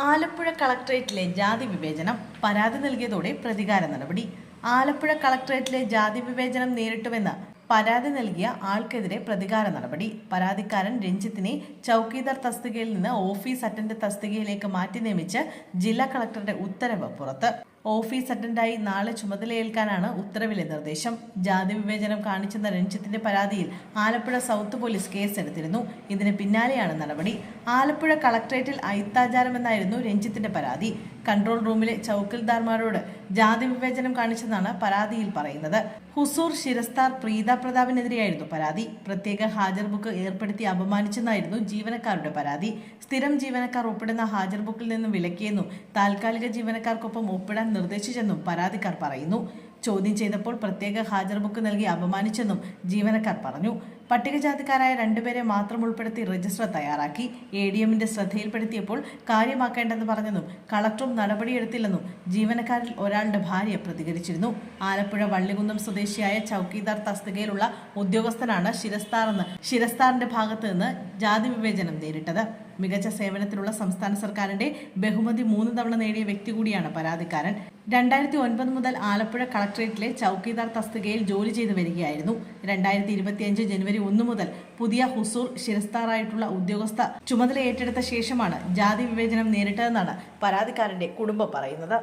ആലപ്പുഴ കളക്ടറേറ്റിലെ ജാതി വിവേചനം പരാതി നൽകിയതോടെ പ്രതികാര നടപടി. ആലപ്പുഴ കളക്ടറേറ്റിലെ ജാതി വിവേചനം നേരിട്ടുവെന്ന് പരാതി നൽകിയ ആൾക്കെതിരെ പ്രതികാര നടപടി. പരാതിക്കാരൻ രഞ്ജിത്തിനെ ചൌക്കീദാർ തസ്തികയിൽ നിന്ന് ഓഫീസ് അറ്റൻഡ് തസ്തികയിലേക്ക് മാറ്റി നിയമിച്ച് ജില്ലാ കളക്ടറുടെ ഉത്തരവ് പുറത്ത്. ഓഫീസ് അറ്റൻഡായി നാളെ ചുമതലയേൽക്കാനാണ് ഉത്തരവിലെ നിർദ്ദേശം. ജാതി വിവേചനം കാണിച്ചെന്ന രഞ്ജിത്തിന്റെ പരാതിയിൽ ആലപ്പുഴ സൗത്ത് പോലീസ് കേസെടുത്തിരുന്നു. ഇതിന് പിന്നാലെയാണ് നടപടി. ആലപ്പുഴ കളക്ടറേറ്റിൽ അയിത്താചാരമെന്നായിരുന്നു രഞ്ജിത്തിന്റെ പരാതി. കൺട്രോൾ റൂമിലെ ചൌക്കിൽദാർമാരോട് ജാതി വിവേചനം കാണിച്ചെന്നാണ് പരാതിയിൽ പറയുന്നത്. ഹുസൂർ ശിരസ്താർ പ്രീത പ്രതാപിനെതിരെയായിരുന്നു പരാതി. പ്രത്യേക ഹാജർ ബുക്ക് ഏർപ്പെടുത്തി അപമാനിച്ചെന്നായിരുന്നു ജീവനക്കാരുടെ പരാതി. സ്ഥിരം ജീവനക്കാർ ഒപ്പിടുന്ന ഹാജർ ബുക്കിൽ നിന്നും വിലക്കിയെന്നും താൽക്കാലിക ജീവനക്കാർക്കൊപ്പം ഒപ്പിടാൻ നിർദ്ദേശിച്ചെന്നും പരാതിക്കാർ പറയുന്നു. ചോദ്യം ചെയ്തപ്പോൾ പ്രത്യേക ഹാജർ ബുക്ക് നൽകി അപമാനിച്ചെന്നും ജീവനക്കാർ പറഞ്ഞു. പട്ടികജാതിക്കാരായ രണ്ടുപേരെ മാത്രം ഉൾപ്പെടുത്തി രജിസ്റ്റർ തയ്യാറാക്കി. എ ഡി എമ്മിന്റെ ശ്രദ്ധയിൽപ്പെടുത്തിയപ്പോൾ കാര്യമാക്കേണ്ടെന്ന് പറഞ്ഞെന്നും കളക്ടറും നടപടിയെടുത്തില്ലെന്നും ജീവനക്കാരിൽ ഒരാളുടെ ഭാര്യ പ്രതികരിച്ചിരുന്നു. ആലപ്പുഴ വള്ളികുന്നം സ്വദേശിയായ ചൌക്കീദാർ തസ്തികയിലുള്ള ഉദ്യോഗസ്ഥനാണ് ശിരസ്താർ എന്ന് ശിരസ്താറിന്റെ ഭാഗത്ത് നിന്ന് ജാതി വിവേചനം നേരിട്ടത്. മികച്ച സേവനത്തിലുള്ള സംസ്ഥാന സർക്കാരിന്റെ ബഹുമതി മൂന്ന് തവണ നേടിയ വ്യക്തി കൂടിയാണ് പരാതിക്കാരൻ. രണ്ടായിരത്തി ഒൻപത് മുതൽ ആലപ്പുഴ കളക്ടറേറ്റിലെ ചൌക്കീദാർ തസ്തികയിൽ ജോലി ചെയ്തു വരികയായിരുന്നു. രണ്ടായിരത്തി ഇരുപത്തിയഞ്ച് ജനുവരി ഒന്ന് മുതൽ പുതിയ ഹുസൂർ ശിരസ്താറായിട്ടുള്ള ഉദ്യോഗസ്ഥ ചുമതല ഏറ്റെടുത്ത ശേഷമാണ് ജാതി വിവേചനം നേരിട്ടതെന്നാണ് പരാതിക്കാരന്റെ കുടുംബം പറയുന്നത്.